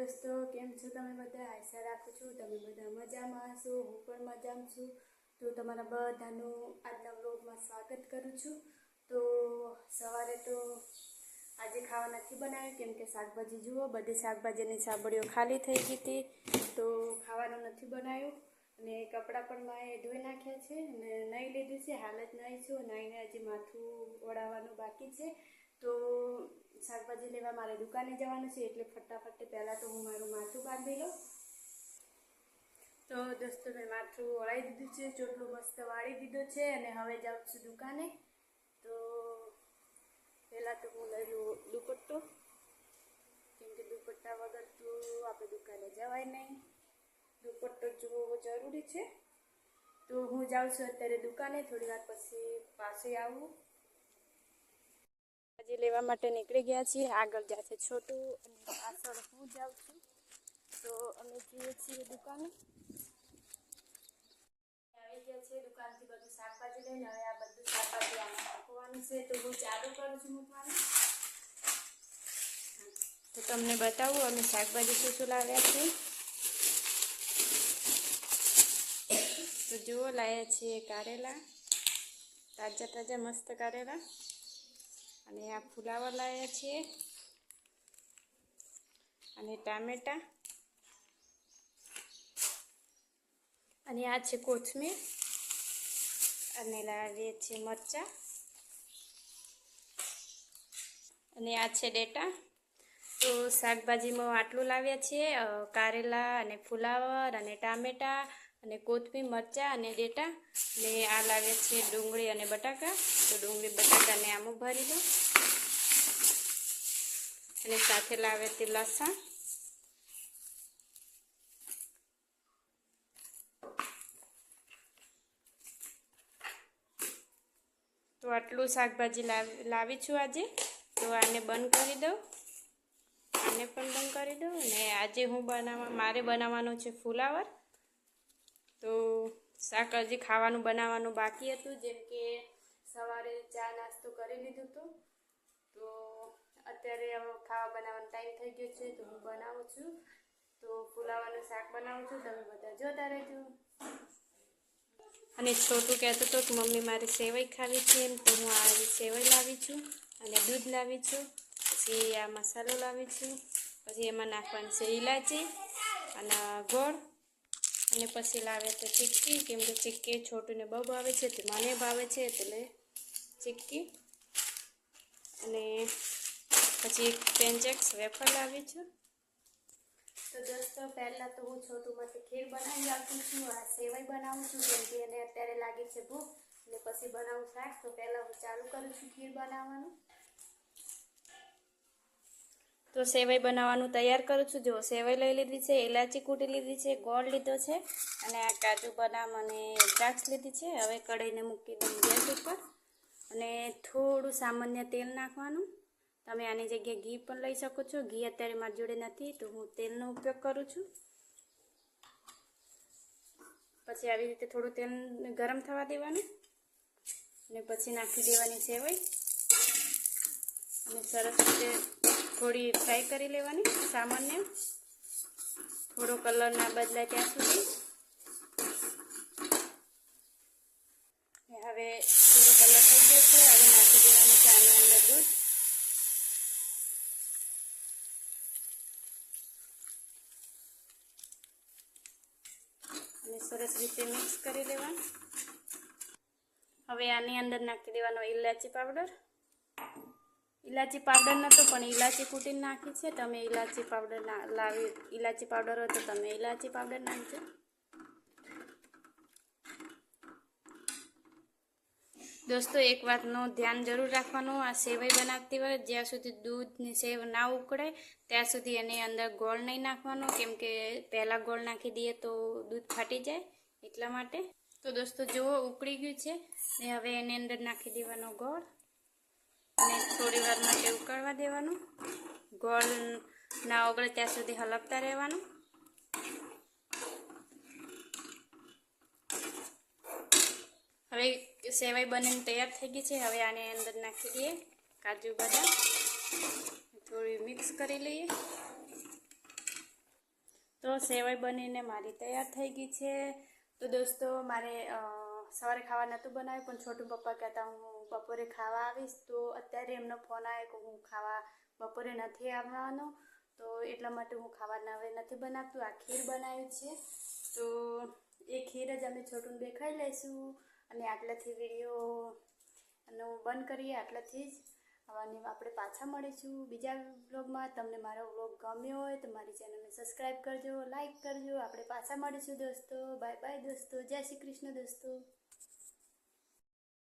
દોસ્તો, કેમ છો તમે બધા? આશા રાખું છું તમે બધા મજામાં હશો, હું પણ મજામાં છું. તો તમારા બધાનું આજના વ્લોગમાં સ્વાગત કરું છું. તો સવારે તો આજે ખાવા નથી બનાવ્યું, કેમ કે શાકભાજી જુઓ, બધી શાકભાજીની સાબડીઓ ખાલી થઈ ગઈ હતી. તો ખાવાનું નથી બનાવ્યું. અને કપડાં પણ મેં ધોઈ નાખ્યા છે અને નહીં લીધું છે, હાલ જ નહીં છું. નાહીને હજી માથું ઓળાવવાનું બાકી છે તો શાકભાજી લેવા મારે દુકાને જવાનું છે એટલે ફટાફટ પહેલાં તો હું મારું માથું બાંધી લઉં. તો દોસ્તો, મેં માથું વળાવી દીધું છે, ચોટલું મસ્ત વાળી દીધો છે અને હવે જાઉં છું દુકાને. તો પહેલાં તો હું લઈ લઉં દુપટ્ટો. કેમ કે દુપટ્ટા વગર તો આપણે દુકાને જવાય નહીં. દુપટ્ટો જોવો જરૂરી છે. તો હું જાઉં છું અત્યારે દુકાને, થોડી વાર પછી પાસે આવું. હજી લેવા માટે નીકળી ગયા છીએ, આગળ જશે છોટું અને પાછળ હું જાઉં છું. તો અમે જઈએ છીએ દુકાને. આવી ગયા છે દુકાનથી બધું શાકભાજી લઈને. આ બધું શાકભાજી આમાં છે. તો હું ચાલુ કરું છું તો તમને બતાવું, અમે શાકભાજી શું શું લાવ્યા છે. તો જુઓ લાવ્યા છીએ કારેલા. તાજા તાજા મસ્ત કારેલા. અને આ ફુલાવર લાવ્યા છીએ. અને ટામેટા. અને આ છે કોથમીર. અને લાવીએ છીએ મરચાં. અને આ છે ડેટા. તો શાકભાજીમાં આટલું લાવ્યા છીએ. કારેલા અને ફુલાવર અને ટામેટા. અને કોથમીર, મરચાં અને ડેટા ને આ લાવે છે ડુંગળી અને બટાકા. તો ડુંગળી બટાકાને આમાં ભરી દો અને સાથે લાવે તે લસણ. તો આટલું શાકભાજી લાવી છું આજે. તો આને બંધ કરી દઉં. આને પણ બંધ કરી દઉં. અને આજે હું બનાવવા, મારે બનાવવાનું છે ફુલાવર. તો શાક હજી ખાવાનું બનાવવાનું બાકી હતું, જેમ કે સવારે ચા નાસ્તો કરી લીધું હતું. તો અત્યારે હવે ખાવા બનાવવાનો ટાઈમ થઈ ગયો છે, તો હું બનાવું છું. તો ફુલાવાનું શાક બનાવું છું, તમે બધા જોતા રહેજો. અને છોટું કહેતો હતો કે મમ્મી મારે સેવઈ ખાવી છે એમ, તો હું આ સેવઈ લાવી છું અને દૂધ લાવી છું, પછી આ મસાલો લાવી છું, પછી એમાં નાખવાની છે ઇલાચી અને ગોળ અને પછી લાવે તો ચીક્કી, કેમ કે ચીક્કી છોટુને બહુ ભાવે છે, તે મને ભાવે છે, એટલે ચીક્કી અને પછી પેન્ચેક્સ વેફર લાવી છું. તો દોસ્તો, પહેલાં તો હું છોટું માટે ખીર બનાવી આપું છું, આ સેવાય બનાવું છું, કેમ કે એને અત્યારે લાગે છે ભૂખ અને પછી બનાવું શાક, તો પહેલાં હું ચાલુ કરું છું ખીર બનાવવાનું. તો સેવઈ બનાવવાનું તૈયાર કરું છું. જો સેવઈ લઈ લીધી છે ઇલાચી કૂટી લીધી છે, ગોળ લીધો છે અને આ કાજુ, બદામ અને દ્રાક્ષ લીધી છે. હવે કઢાઈને મૂકી દઉં ગેસ ઉપર અને થોડું સામાન્ય તેલ નાખવાનું. તમે આની જગ્યાએ ઘી પણ લઈ શકો છો. ઘી અત્યારે મારી જોડે નથી, તો હું તેલનો ઉપયોગ કરું છું. પછી આવી રીતે થોડું તેલ ગરમ થવા દેવાનું અને પછી નાખી દેવાની સેવઈ. અને સરસ રીતે થોડી ફ્રાય કરી લેવાની સામાન્ય. થોડો કલર ના બદલાય ત્યાં સુધી. હવે થોડો કલર થઈ ગયો છે. હવે નાખી દેવાનું છે આની અંદર દૂધ. અને સરસ રીતે મિક્સ કરી લેવાનું. હવે આની અંદર નાખી દેવાનો ઇલાચી પાવડર. ઇલાચી પાવડર નહોતો પણ ઇલાચી કૂટીને નાખી છે. તમે ઇલાચી પાવડર લાવી ઇલાચી પાવડર હોય તો તમે ઇલાચી પાવડર નાખજો. દોસ્તો, એક વાતનું ધ્યાન જરૂર રાખવાનું, આ સેવઈ બનાવતી વખતે જ્યાં સુધી દૂધની સેવ ના ઉકળે, ત્યાં સુધી એની અંદર ગોળ નહીં નાખવાનો. કેમ કે પહેલાં ગોળ નાખી દઈએ તો દૂધ ફાટી જાય એટલા માટે. તો દોસ્તો, જુઓ, ઉકળી ગયું છે. ને હવે એની અંદર નાખી દેવાનો ગોળ. અને થોડી વાર માટે ઉકળવા દેવાનું. ગોળ ના ઓગળે ત્યાં સુધી હલકતા રહેવાનું. હવે સેવાઈ બનીને તૈયાર થઈ ગઈ છે. હવે આને અંદર નાખી દઈએ કાજુ બદામ. થોડી મિક્સ કરી લઈએ. તો સેવાઈ બનીને મારી તૈયાર થઈ ગઈ છે. તો દોસ્તો, મારે સવારે ખાવા નહોતું બનાવ્યું, પણ છોટું પપ્પા કહેતા, હું બપોરે ખાવા આવીશ. તો અત્યારે એમનો ફોન આવ્યો કે હું ખાવા બપોરે નથી આવવાનો. તો એટલા માટે હું ખાવા હવે નથી બનાવતું. આ ખીર બનાવ્યું છે. તો એ ખીર જ અમે છોટું બે ખાઈ લઈશું અને આટલાથી વીડિયો નું બંધ કરીએ આટલાથી જ. અને આપણે પાછા મળીશું બીજા વ્લોગમાં. તમને મારો વ્લોગ ગમ્યો હોય તો મારી ચેનલને સબસ્ક્રાઈબ કરજો, લાઈક કરજો. આપણે પાછા મળીશું દોસ્તો. બાય બાય દોસ્તો. જય શ્રી કૃષ્ણ દોસ્તો.